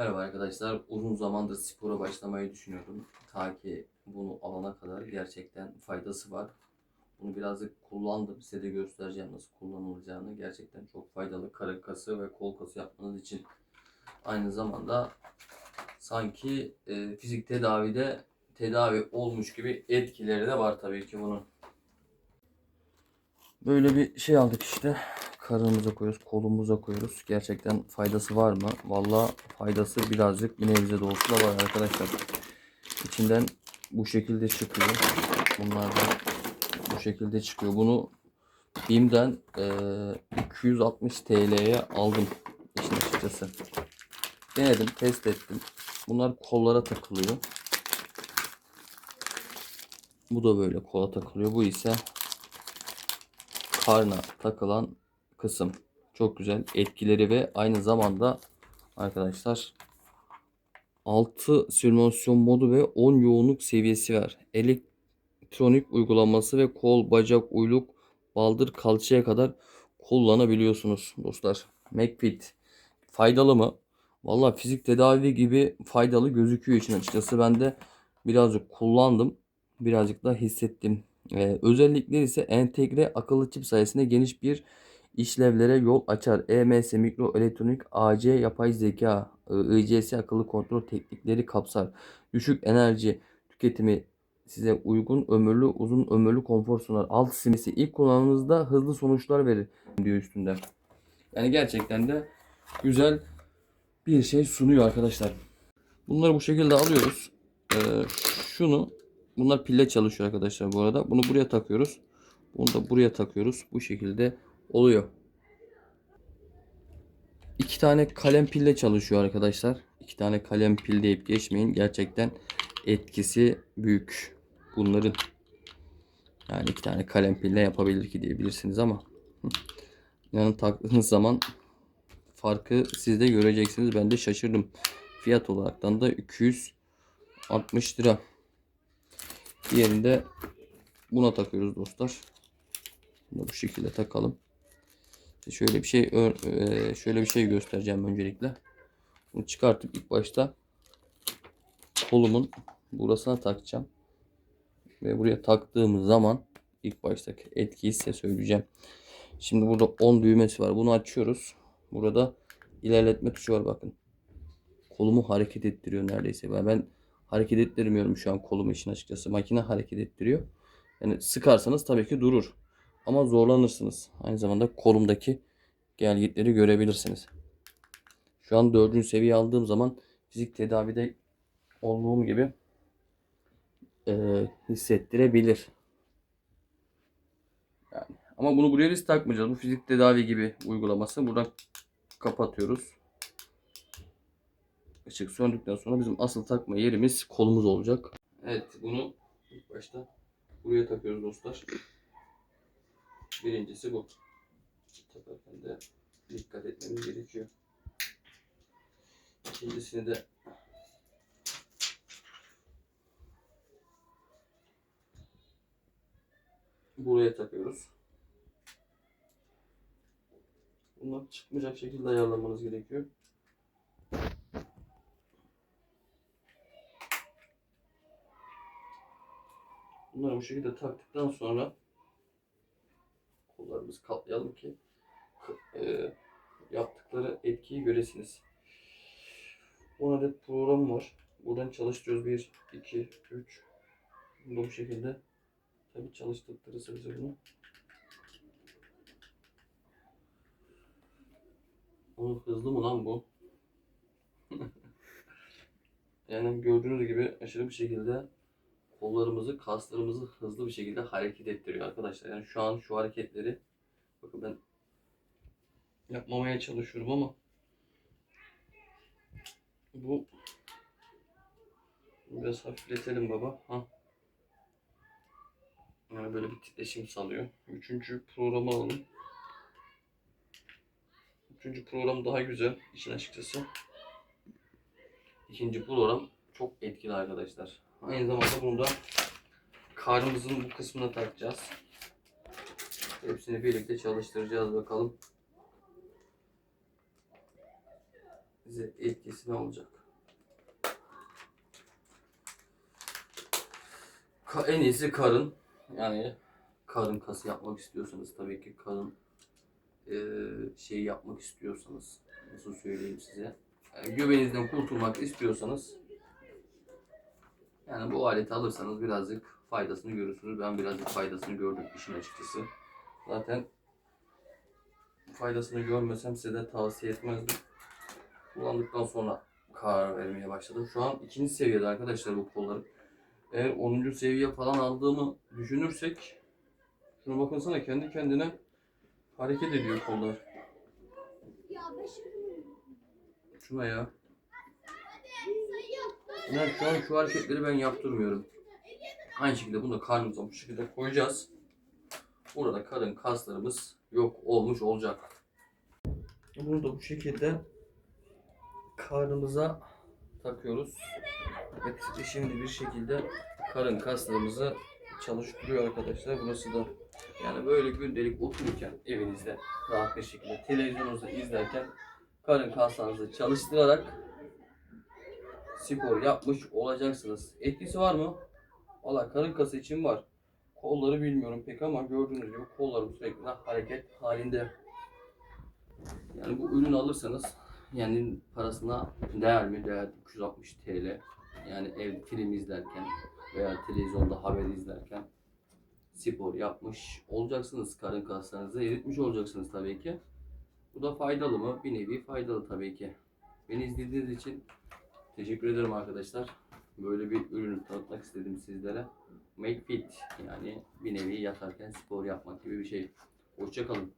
Merhaba arkadaşlar. Uzun zamandır spora başlamayı düşünüyordum. Ta ki bunu alana kadar gerçekten faydası var. Bunu birazcık kullandım. Size de göstereceğim nasıl kullanılacağını. Gerçekten çok faydalı. Karın kası ve kol kası yapmanız için. Aynı zamanda sanki e, fizik tedavide tedavi olmuş gibi etkileri de var tabii ki bunun. Böyle bir şey aldık işte. Karnımıza koyuyoruz, kolumuza koyuyoruz. Gerçekten faydası var mı? Vallahi faydası birazcık bir nebze de olsa var arkadaşlar. İçinden bu şekilde çıkıyor. Bunlar da bu şekilde çıkıyor. Bunu BİM'den eee 260 TL'ye aldım işin açıkçası. Denedim, test ettim. Bunlar kollara takılıyor. Bu da böyle kola takılıyor. Bu ise karna takılan kısım. Çok güzel etkileri ve aynı zamanda arkadaşlar 6 simülasyon modu ve 10 yoğunluk seviyesi var. Elektronik uygulaması ve kol, bacak, uyluk, baldır, kalçaya kadar kullanabiliyorsunuz dostlar. McFit faydalı mı? Valla fizik tedavi gibi faydalı gözüküyor için açıkçası. Ben de birazcık kullandım. Birazcık da hissettim. Ee, özellikleri ise entegre akıllı çip sayesinde geniş bir işlevlere yol açar. EMS, mikro elektronik, AC, yapay zeka, ICS akıllı kontrol teknikleri kapsar. Düşük enerji tüketimi size uygun ömürlü, uzun ömürlü konfor sunar. Alt simisi ilk kullanımınızda hızlı sonuçlar verir diyor üstünde. Yani gerçekten de güzel bir şey sunuyor arkadaşlar. Bunları bu şekilde alıyoruz. Ee, şunu bunlar pille çalışıyor arkadaşlar bu arada. Bunu buraya takıyoruz. Bunu da buraya takıyoruz. Bu şekilde oluyor. İki tane kalem pille çalışıyor arkadaşlar. İki tane kalem pil deyip geçmeyin. Gerçekten etkisi büyük. Bunların yani iki tane kalem pille yapabilir ki diyebilirsiniz ama yani taktığınız zaman farkı siz de göreceksiniz. Ben de şaşırdım. Fiyat olaraktan da 260 lira. Diğerinde buna takıyoruz dostlar. Bunu bu şekilde takalım. Şöyle bir şey e, şöyle bir şey göstereceğim öncelikle. Bunu çıkartıp ilk başta kolumun burasına takacağım. Ve buraya taktığımız zaman ilk baştaki etkiyi size söyleyeceğim. Şimdi burada 10 düğmesi var. Bunu açıyoruz. Burada ilerletme tuşu var bakın. Kolumu hareket ettiriyor neredeyse. Ben, ben hareket ettirmiyorum şu an kolumu işin açıkçası. Makine hareket ettiriyor. Yani sıkarsanız tabii ki durur. Ama zorlanırsınız. Aynı zamanda kolumdaki gelgitleri görebilirsiniz. Şu an dördüncü seviye aldığım zaman fizik tedavide olduğum gibi e, hissettirebilir. Yani ama bunu buraya biz takmayacağız. Bu fizik tedavi gibi uygulaması. Buradan kapatıyoruz. Işık söndükten sonra bizim asıl takma yerimiz kolumuz olacak. Evet bunu ilk başta buraya takıyoruz dostlar. Birincisi bu. Takarken de dikkat etmemiz gerekiyor. İkincisini de buraya takıyoruz. Bunlar çıkmayacak şekilde ayarlamanız gerekiyor. Bunları bu şekilde taktıktan sonra kollarımızı katlayalım ki e, yaptıkları etkiyi göresiniz. 10 adet program var. Buradan çalıştırıyoruz. 1, 2, 3. Bunu da bu şekilde tabi çalıştırırsa bize bunu. Oğlum hızlı mı lan bu? yani gördüğünüz gibi aşırı bir şekilde kollarımızı, kaslarımızı hızlı bir şekilde hareket ettiriyor arkadaşlar. Yani şu an şu hareketleri bakın ben yapmamaya çalışıyorum ama bu biraz hafifletelim baba. Ha. Yani böyle bir titreşim salıyor. Üçüncü programı alalım. Üçüncü program daha güzel işin açıkçası. İkinci program çok etkili arkadaşlar. Aynı zamanda bunu da karnımızın bu kısmına takacağız. Hepsini birlikte çalıştıracağız bakalım. bize etkisi ne olacak? En iyisi karın. Yani karın kası yapmak istiyorsanız tabii ki karın eee şey yapmak istiyorsanız nasıl söyleyeyim size yani göbeğinizden kurtulmak istiyorsanız yani bu aleti alırsanız birazcık faydasını görürsünüz. Ben birazcık faydasını gördüm işin açıkçası. Zaten faydasını görmesem size de tavsiye etmezdim. Kullandıktan sonra karar vermeye başladım. Şu an ikinci seviyede arkadaşlar bu kollarım. Eğer 10. seviye falan aldığımı düşünürsek şuna bakınsana kendi kendine hareket ediyor kollar. Şuna ya. Yani şu an şu hareketleri ben yaptırmıyorum. Aynı şekilde bunu da karnımıza bu şekilde koyacağız. Burada karın kaslarımız yok olmuş olacak. Bunu da bu şekilde karnımıza takıyoruz. Evet şimdi bir şekilde karın kaslarımızı çalıştırıyor arkadaşlar. Burası da yani böyle gündelik otururken evinizde rahat bir şekilde televizyonunuzu izlerken karın kaslarınızı çalıştırarak spor yapmış olacaksınız. Etkisi var mı? Valla karın kası için var. Kolları bilmiyorum pek ama gördüğünüz gibi kollarım sürekli hareket halinde. Yani bu ürünü alırsanız yani parasına değer mi? Değer 360 TL. Yani ev film izlerken veya televizyonda haber izlerken spor yapmış olacaksınız. Karın kaslarınızı eritmiş olacaksınız tabii ki. Bu da faydalı mı? Bir nevi faydalı tabii ki. Beni izlediğiniz için teşekkür ederim arkadaşlar. Böyle bir ürünü tanıtmak istedim sizlere. Make fit yani bir nevi yatarken spor yapmak gibi bir şey. Hoşçakalın.